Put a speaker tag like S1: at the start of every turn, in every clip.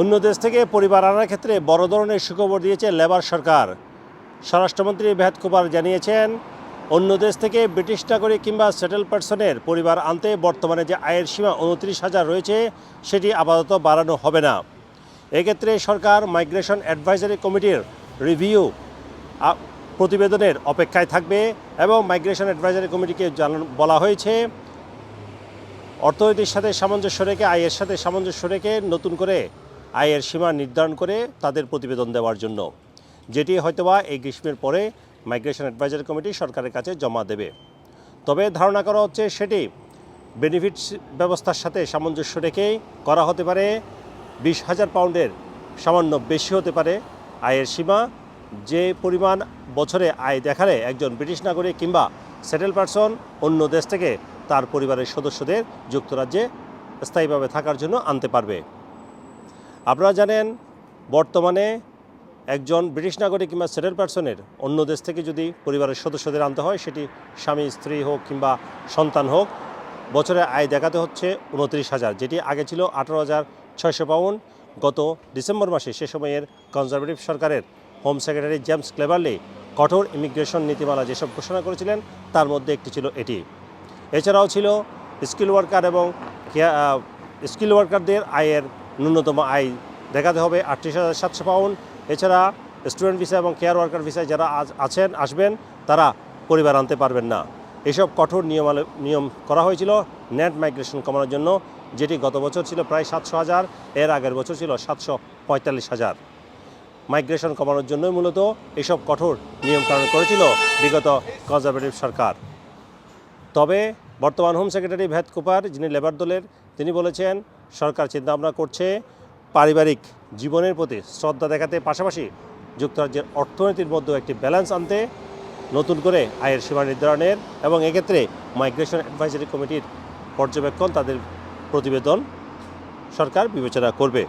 S1: অন্য দেশ থেকে পরিবার আনার ক্ষেত্রে বড় ধরনের সুখবর দিয়েছে লেবার সরকার। স্বরাষ্ট্রমন্ত্রী বেহাত কুমার জানিয়েছেন, অন্য দেশ থেকে ব্রিটিশ নাগরিক কিংবা সেটেল পার্সনের পরিবার আনতে বর্তমানে যে আয়ের সীমা উনত্রিশ হাজার রয়েছে, সেটি আপাতত বাড়ানো হবে না। এক্ষেত্রে সরকার মাইগ্রেশন অ্যাডভাইজারি কমিটির রিভিউ প্রতিবেদনের অপেক্ষায় থাকবে এবং মাইগ্রেশন অ্যাডভাইজারি কমিটিকে বলা হয়েছে, অর্থনীতির সাথে সামঞ্জস্য রেখে, আয়ের সাথে সামঞ্জস্য রেখে নতুন করে আয়ের সীমা নির্ধারণ করে তাদের প্রতিবেদন দেওয়ার জন্য। যেটি হয়তোবা এই গ্রীষ্মের পরে মাইগ্রেশন অ্যাডভাইজারি কমিটি সরকারের কাছে জমা দেবে। তবে ধারণা করা হচ্ছে সেটি বেনিফিট ব্যবস্থার সাথে সামঞ্জস্য রেখেই করা হতে পারে। বিশ হাজার পাউন্ডের সামান্য বেশি হতে পারে আয়ের সীমা। যে পরিমাণ বছরে আয় দেখালে একজন ব্রিটিশ নাগরিক কিংবা সেটেল পারসন অন্য দেশ থেকে তার পরিবারের সদস্যদের যুক্তরাজ্যে স্থায়ীভাবে থাকার জন্য আনতে পারবে। আপনারা জানেন, বর্তমানে একজন ব্রিটিশ নাগরিক কিংবা সেটেল পার্সনের অন্য দেশ থেকে যদি পরিবারের সদস্যদের আনতে হয়, সেটি স্বামী, স্ত্রী হোক কিংবা সন্তান হোক, বছরে আয় দেখাতে হচ্ছে উনত্রিশ হাজার, যেটি আগে ছিল আঠারো হাজার ছয়শো পাউন্ড। গত ডিসেম্বর মাসে সে সময়ের কনজারভেটিভ সরকারের হোম সেক্রেটারি জেমস ক্লেভারলি কঠোর ইমিগ্রেশন নীতিমালা যেসব ঘোষণা করেছিলেন, তার মধ্যে একটি ছিল এটি। এছাড়াও ছিল স্কিল ওয়ার্কার এবং স্কিল ওয়ার্কারদের আয়ের ন্যূনতম আয় দেখাতে হবে আটত্রিশ হাজার সাতশো পাউন্ড। এছাড়া স্টুডেন্ট ভিসা এবং কেয়ার ওয়ার্কার ভিসায় যারা আছেন, আসবেন, তারা পরিবার আনতে পারবেন না। এসব কঠোর নিয়ম নিয়ম করা হয়েছিল নেট মাইগ্রেশন কমানোর জন্য, যেটি গত বছর ছিল প্রায় সাতশো হাজার, এর আগের বছর ছিল সাতশো পঁয়তাল্লিশ হাজার। মাইগ্রেশন কমানোর জন্যই মূলত এসব কঠোর নিয়ম নিয়মকানুন করেছিল বিগত কনজারভেটিভ সরকার। তবে বর্তমান হোম সেক্রেটারি ভ্যাট কুপার, যিনি লেবার দলের, তিনি বলেছেন সরকার চিন্তাভাবনা করছে পারিবারিক জীবনের প্রতি শ্রদ্ধা দেখাতে, পাশাপাশি যুক্তরাজ্যের অর্থনীতির মধ্যেও একটি ব্যালেন্স আনতে, নতুন করে আয়ের সীমা নির্ধারণের এবং এক্ষেত্রে মাইগ্রেশন অ্যাডভাইজারি কমিটির পর্যবেক্ষণ, তাদের প্রতিবেদন সরকার বিবেচনা করবে।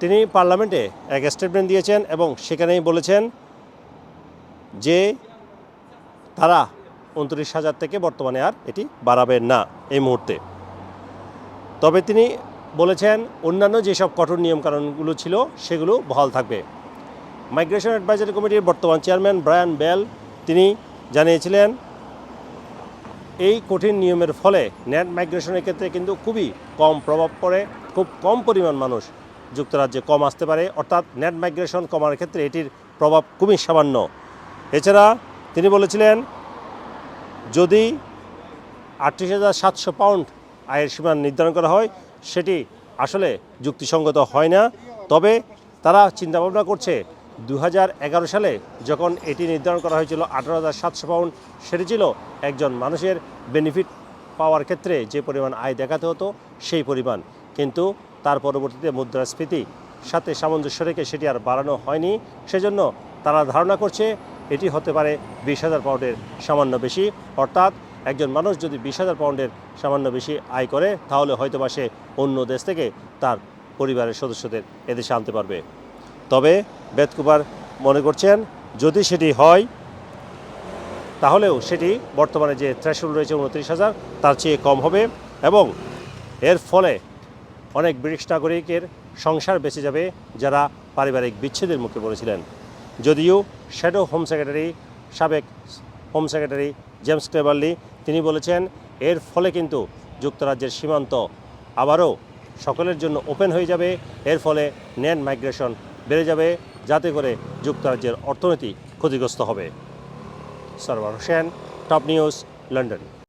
S1: তিনি পার্লামেন্টে এক স্টেটমেন্ট দিয়েছেন এবং সেখানেই বলেছেন যে তারা উনত্রিশ হাজার থেকে বর্তমানে আর এটি বাড়াবেন না এই মুহূর্তে। তবে তিনি বলেছেন, অন্যান্য যেসব কঠোর নিয়মকানুনগুলো ছিল, সেগুলো বহাল থাকবে। মাইগ্রেশন অ্যাডভাইজারি কমিটির বর্তমান চেয়ারম্যান ব্রায়ান বেল, তিনি জানিয়েছিলেন, এই কঠিন নিয়মের ফলে নেট মাইগ্রেশনের ক্ষেত্রে কিন্তু খুবই কম প্রভাব পড়ে, খুব কম পরিমাণ মানুষ যুক্তরাজ্যে কম আসতে পারে, অর্থাৎ নেট মাইগ্রেশন কমার ক্ষেত্রে এটির প্রভাব খুবই সামান্য। এছাড়া তিনি বলেছিলেন, যদি আটত্রিশ হাজার সাতশো পাউন্ড আয়ের সীমা নির্ধারণ করা হয়, সেটি আসলে যুক্তিসঙ্গত হয় না। তবে তারা চিন্তাভাবনা করছে দু হাজার এগারো সালে যখন এটি নির্ধারণ করা হয়েছিল, আঠারো হাজার সাতশো পাউন্ড, সেটি ছিল একজন মানুষের বেনিফিট পাওয়ার ক্ষেত্রে যে পরিমাণ আয় দেখাতে হতো, সেই পরিমাণ। কিন্তু তার পরবর্তীতে মুদ্রাস্ফীতি সাথে সামঞ্জস্য রেখে সেটি আর বাড়ানো হয়নি। সেজন্য তারা ধারণা করছে, এটি হতে পারে বিশ হাজার পাউন্ডের সামান্য বেশি। অর্থাৎ একজন মানুষ যদি বিশ হাজার পাউন্ডের সামান্য বেশি আয় করে, তাহলে হয়তো বা সে অন্য দেশ থেকে তার পরিবারের সদস্যদের এদেশে আনতে পারবে। তবে বেদকুমার মনে করছেন, যদি সেটি হয়, তাহলেও সেটি বর্তমানে যে থ্রেশল রয়েছে উনত্রিশ হাজার, তার চেয়ে কম হবে এবং এর ফলে অনেক ব্রিটিশ নাগরিকের সংসার বেঁচে যাবে যারা পারিবারিক বিচ্ছেদের মুখে পড়েছিলেন। যদিও শ্যাডো হোম সেক্রেটারি সাবেক হোম সেক্রেটারি জেমস ক্লেবারলি তিনি বলেছেন, এর ফলে কিন্তু যুক্তরাজ্যের সীমান্ত আবারও সকলের জন্য ওপেন হয়ে যাবে। এর ফলে নেন মাইগ্রেশন বেড়ে যাবে, যাতে করে যুক্তরাজ্যের অর্থনীতি ক্ষতিগ্রস্ত হবে। Sarwar Hossain, top news, London.